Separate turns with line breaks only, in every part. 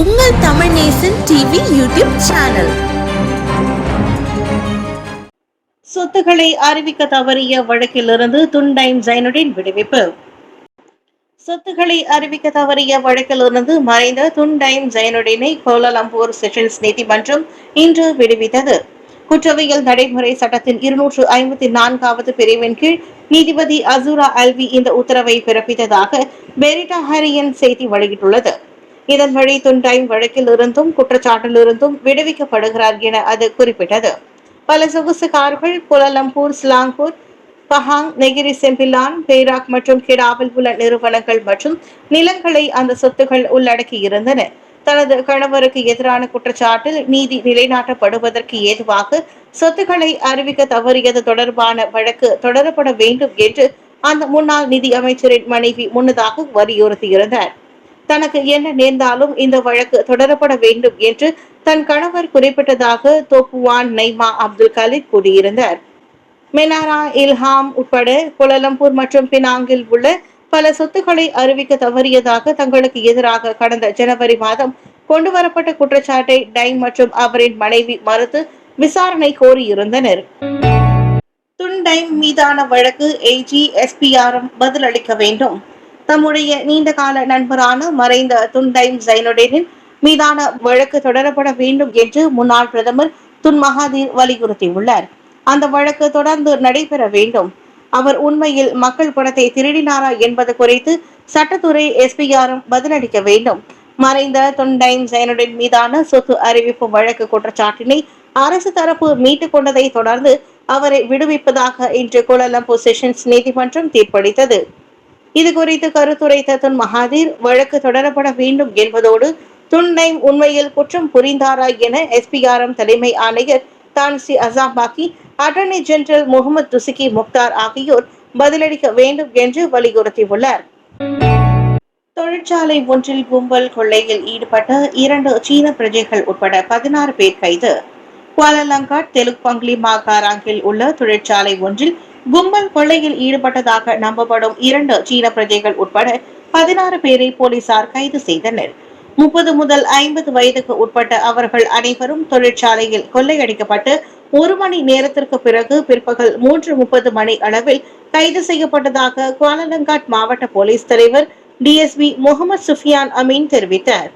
உங்கள் Tamil Nesan TV YouTube channel.
சொத்துக்களை அறிவிக்க தவறிய வழக்கிலிருந்து துண்டைம் ஜைனுடன் விடுவிப்பு. சொத்துக்களை அறிவிக்க தவறிய வழக்கிலிருந்து மறைந்த துண்டைம் ஜைனுடினை கோலாலம்பூர் செஷன்ஸ் நீதிமன்றம் இன்று விடுவித்தது. குற்றவியல் நடைமுறை சட்டத்தின் இருநூற்று ஐம்பத்தி நான்காவது பிரிவின் கீழ் நீதிபதி அசூரா அல்வி இந்த உத்தரவை பிறப்பித்ததாக பெரிட்டா ஹரியன் செய்தி வெளியிட்டுள்ளது. இதன் வழி துண்டைம் வழக்கில் இருந்தும் குற்றச்சாட்டில் இருந்தும் விடுவிக்கப்படுகிறார் என அது குறிப்பிட்டது. பல சொகுசு கார்கள் புலலம்பூர் Selangor Pahang Negeri Sembilan Perak மற்றும் கிடாவில் உள்ள நிறுவனங்கள் மற்றும் நிலங்களை அந்த சொத்துகள் உள்ளடக்கி இருந்தன. தனது கணவருக்கு எதிரான குற்றச்சாட்டில் நீதி நிலைநாட்டப்படுவதற்கு ஏதுவாக சொத்துக்களை அறிவிக்க தவறியது தொடர்பான வழக்கு தொடரப்பட வேண்டும் என்று அந்த முன்னாள் நிதி அமைச்சரின் மனைவி முன்னதாக வலியுறுத்தியிருந்தார். தனக்கு என்ன நேர்ந்தாலும் இந்த வழக்கு தொடரப்பட வேண்டும் என்று தன் கணவர் குறிப்பிட்டதாக தோப்புவான் நைமா அப்துல் கலீத் கூறியிருந்தார். மெனாரா இல்ஹாம் உட்பட கோலலம்பூர் மற்றும் பினாங்கில் உள்ள பல சொத்துக்களை அறிவிக்க தவறியதாக தங்களுக்கு எதிராக கடந்த ஜனவரி மாதம் கொண்டு வரப்பட்ட குற்றச்சாட்டை டைம் மற்றும் அவரின் மனைவி மறுத்து விசாரணை கோரியிருந்தனர். துண்டைம் மீதான வழக்கு ஏஜி எஸ்பிஆரும் பதிலளிக்க வேண்டும். தம்முடைய நீண்ட கால நண்பரான மறைந்த துண்டைம் ஜைனுடனின் மீதான வழக்கு தொடரப்பட வேண்டும் என்று முன்னாள் பிரதமர் துன் மகாதீர் வலியுறுத்தியுள்ளார். அந்த வழக்கு தொடர்ந்து நடைபெற வேண்டும். அவர் உண்மையில் மக்கள் பணத்தை திருடினாரா என்பது குறித்து சட்டத்துறை எஸ்பிஆரும் பதிலளிக்க வேண்டும். மறைந்த தொண்டைன் ஜெயனுடன் மீதான சொத்து அறிவிப்பு வழக்கு குற்றச்சாட்டினை அரசு தரப்பு மீட்டுக் கொண்டதை தொடர்ந்து அவரை விடுவிப்பதாக இன்று கோலலம்பூர் செஷன்ஸ் நீதிமன்றம் தீர்ப்பளித்தது. இது குறித்து கருத்துரைத்த துன் மகாதீர் வழக்கு தொடரப்பட வேண்டும் என்பதோடு துண்டை உண்மையில் குற்றம் புரிந்தாரா என எஸ்பிஆர்எம் தலைமை ஆணையர் Tan Sri Azam Baki attorney general Mohamed Dusuki Mokhtar ஆகியோர் பதிலளிக்க வேண்டும் என்று வலியுறுத்தியுள்ளார். தொழிற்சாலை ஒன்றில் கும்பல் கொள்ளையில் ஈடுபட்ட இரண்டு சீன பிரஜைகள் உட்பட பதினாறு பேர் கைது. குவாலலங்காட் தெலுக் பங்லி மாகாராங்கில் உள்ள தொழிற்சாலை ஒன்றில் கும்பல் கொள்ளையில் ஈடுபட்டதாக நம்பப்படும் இரண்டு சீன பிரஜைகள் உட்பட பதினாறு பேரை போலீசார் கைது செய்தனர். முப்பது முதல் ஐம்பது வயதுக்கு உட்பட்ட அவர்கள் அனைவரும் தொழிற்சாலையில் கொள்ளையடிக்கப்பட்டு ஒரு மணி நேரத்திற்கு பிறகு பிற்பகல் மூன்று முப்பது மணி அளவில் கைது செய்யப்பட்டதாக குவாலலங்காட் மாவட்ட போலீஸ் தலைவர் டிஎஸ்பி முகமது சுஃபியான் அமீன் தெரிவித்தார்.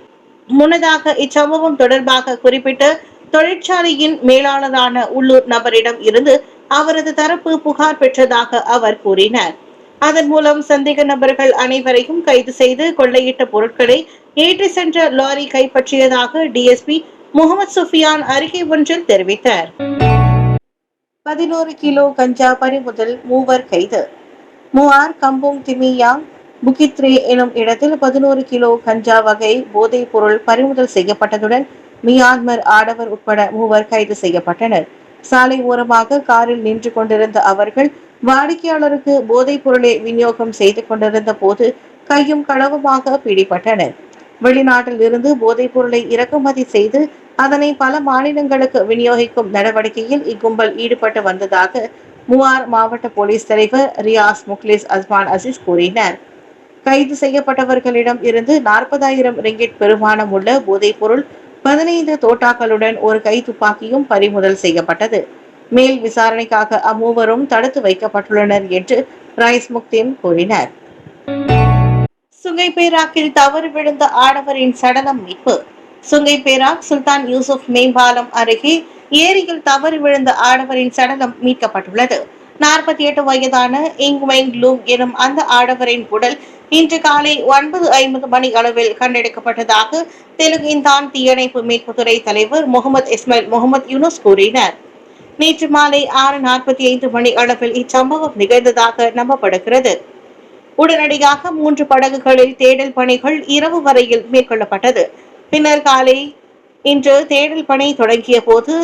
முன்னதாக இச்சம்பவம் தொடர்பாக குறிப்பிட்ட தொழிற்சாலையின் மேலாளரான உள்ளூர் நபரிடம் இருந்து அவரது தரப்பு புகார் பெற்றதாக அவர் கூறினார். அதன் மூலம் சந்தேக நபர்கள் அனைவரையும் கைது செய்து கொள்ளையிட்ட பொருட்களை ஏற்றி சென்ற லாரி கைப்பற்றியதாக டிஎஸ்பி முகமது சுஃபியான் அறிக்கை ஒன்றில் தெரிவித்தார். பதினோரு கிலோ கஞ்சா பறிமுதல் மூவர் கைது. மூவார் கம்போங் திமியாங் புகித்ரே எனும் இடத்தில் பதினோரு கிலோ கஞ்சா வகை போதைப் பொருள் பறிமுதல் செய்யப்பட்டதுடன் மியான்மர் ஆடவர் உட்பட மூவர் கைது செய்யப்பட்டனர். சாலை ஓரமாக காரில் நின்று கொண்டிருந்த அவர்கள் வாடிக்கையாளருக்கு போதைப் பொருளை விநியோகம் செய்து கொண்டிருந்த போது கையும் களவுமாக பிடிபட்டனர். வெளிநாட்டில் இருந்து போதைப் பொருளை இறக்குமதி செய்து அதனை பல மாநிலங்களுக்கு விநியோகிக்கும் நடவடிக்கையில் இக்கும்பல் ஈடுபட்டு வந்ததாக மூவார் மாவட்ட போலீஸ் தலைவர் ரியாஸ் முக்லிஸ் அஸ்மான் அசிஸ் கூறினார். கைது செய்யப்பட்டவர்களிடம் இருந்து நாற்பதாயிரம் ரிங்கிட் பெருமானம் உள்ள போதைப் பொருள் பதினைந்து தோட்டாக்களுடன் ஒரு கை துப்பாக்கியும் பறிமுதல் செய்யப்பட்டது. மேல் விசாரணைக்காக அம்மூவரும் தடுத்து வைக்கப்பட்டுள்ளனர் என்று ரைஸ் முக்தீம் கூறினார். சுங்கை பேராக்கில் தவறு விழுந்த ஆடவரின் சடலம் மீட்பு. சுங்கை பேராக் சுல்தான் யூசுப் மேம்பாலம் அருகே ஏரியில் தவறு விழுந்த ஆடவரின் சடலம் மீட்கப்பட்டுள்ளது. நாற்பத்தி எட்டு வயதான இங்வெங் லூ எனும் அந்த ஆடவரின் உடல் இன்று காலை ஒன்பது ஐம்பது மணி அளவில் கண்டெடுக்கப்பட்டதாக தெலுங்கின்தான் தீயணைப்பு மீட்புத்துறை தலைவர் முகமது இஸ்மாயில் முகமது யூனுஸ் கூறினார். நேற்று மாலை ஆறு நாற்பத்தி ஐந்து மணி அளவில் இச்சம்பவம் நிகழ்ந்ததாக நம்பப்படுகிறது. உடனடியாக மூன்று படகுகளில் தேடல் பணிகள் இரவு வரையில் மேற்கொள்ளப்பட்டது. பின்னர் காலை இன்று தேடல் பணி தொடங்கிய போது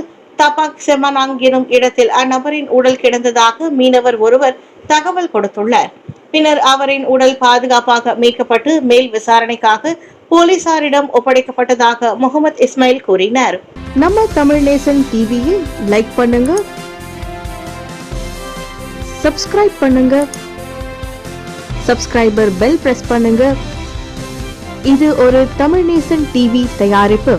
தபாக் செமனாங் எனும் இடத்தில் அந்நபரின் உடல் கிடந்ததாக மீனவர் ஒருவர் தகவல் கொடுத்துள்ளார். பின்னர் அவரின் உடல் பாதுகாப்பாக மீட்கப்பட்டு மேல் விசாரணைக்காக போலீசாரிடம் ஒப்படைக்கப்பட்டதாக முகமது இஸ்மாயில் கூறினார்.
நம்ம தமிழ் நேசன் டிவியை லைக் பண்ணுங்க சப்ஸ்கிரைப் பண்ணுங்க சப்ஸ்கிரைபர் பெல் பிரஸ் பண்ணுங்க. இது ஒரு தமிழ் நேசன் டிவி தயாரிப்பு.